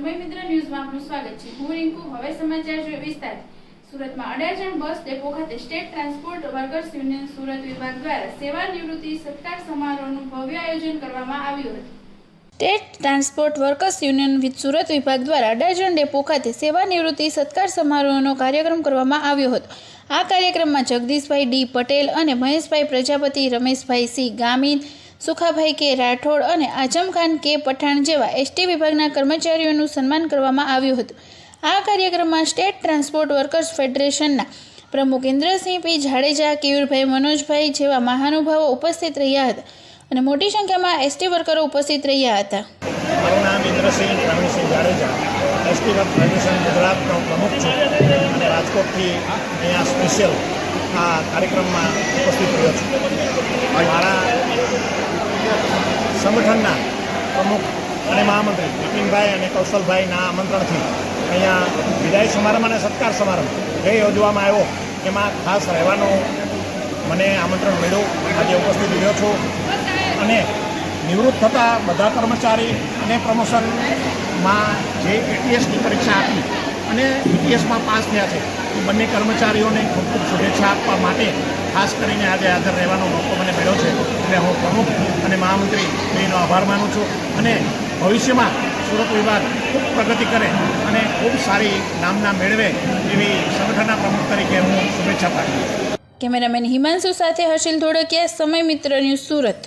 સમય મિત્ર ન્યૂઝમાં આપનું સ્વાગત છે. હું રિંકુ, હવે સમાચાર જોઈએ વિસ્તાર. સુરતમાં અઢાર જણ બસ ડેપો ખાતે state transport workers union Surat વિભાગ દ્વારા સેવા નિવૃત્તિ સત્કાર સમારોહનું ભવ્ય આયોજન કરવામાં આવ્યું હતું. State transport workers union Surat વિભાગ દ્વારા અડાજણ ડેપો ખાતે સેવા નિવૃત્તિ સત્કાર સમારોહનો કાર્યક્રમ કરવામાં આવ્યો હતો. આ કાર્યક્રમમાં જગદીશભાઈ ડી પટેલ અને મહેશભાઈ પ્રજાપતિ, રમેશભાઈ સી ગામીન સુખાભાઈ કે રાઠોડ અને આઝમ ખાન કે પઠાણ જેવા એસટી વિભાગના કર્મચારીઓનું સન્માન કરવામાં આવ્યું હતું. આ કાર્યક્રમમાં સ્ટેટ ટ્રાન્સપોર્ટ વર્કર્સ ફેડરેશનના પ્રમુખ ઇન્દ્રસિંહ પી જાડેજા, કેયુરભાઈ મનોજભાઈ જેવા મહાનુભાવો ઉપસ્થિત રહ્યા હતા અને મોટી સંખ્યામાં એસટી વર્કરો ઉપસ્થિત રહ્યા હતા. મારું નામ Indrasinh Pravinsinh Jadeja. ST work federation ગુજરાતનો પ્રમુખ છું અને રાજકોટથી અહીંયા સ્પેશિયલ આ કાર્યક્રમમાં ઉપસ્થિત રહ્યો છું મારા સંગઠનના પ્રમુખ અને મહામંત્રી નીતિનભાઈ અને કૌશલભાઈના આમંત્રણથી અહીંયા વિદાય સમારંભ અને સત્કાર સમારંભ જે યોજવામાં આવ્યો. એમાં ખાસ રહેવાનું મને આમંત્રણ મળ્યું. આજે ઉપસ્થિત રહ્યો છું. અને નિવૃત્ત થતા બધા કર્મચારી અને પ્રમોશનમાં જે એટીએસની પરીક્ષા આપી અને ઇટીએસમાં પાસ થયા છે, એ બંને કર્મચારીઓને ખૂબ ખૂબ શુભેચ્છા આપવા માટે ખાસ કરીને આજે હાજર રહેવાનો મોકો મને મળ્યો છે. એટલે હું પ્રમુખ અને મહામંત્રી બેનો આભાર માનું છું અને ભવિષ્યમાં સુરત વિભાગ ખૂબ પ્રગતિ કરે અને ખૂબ સારી નામના મેળવે એવી સંગઠનના પ્રમુખ તરીકે હું શુભેચ્છા પાઠવું કેમેરામેન હિમાંશુ સાથે હર્ષિલ ધોળકિયા, સમય મિત્ર ન્યૂઝ સુરત.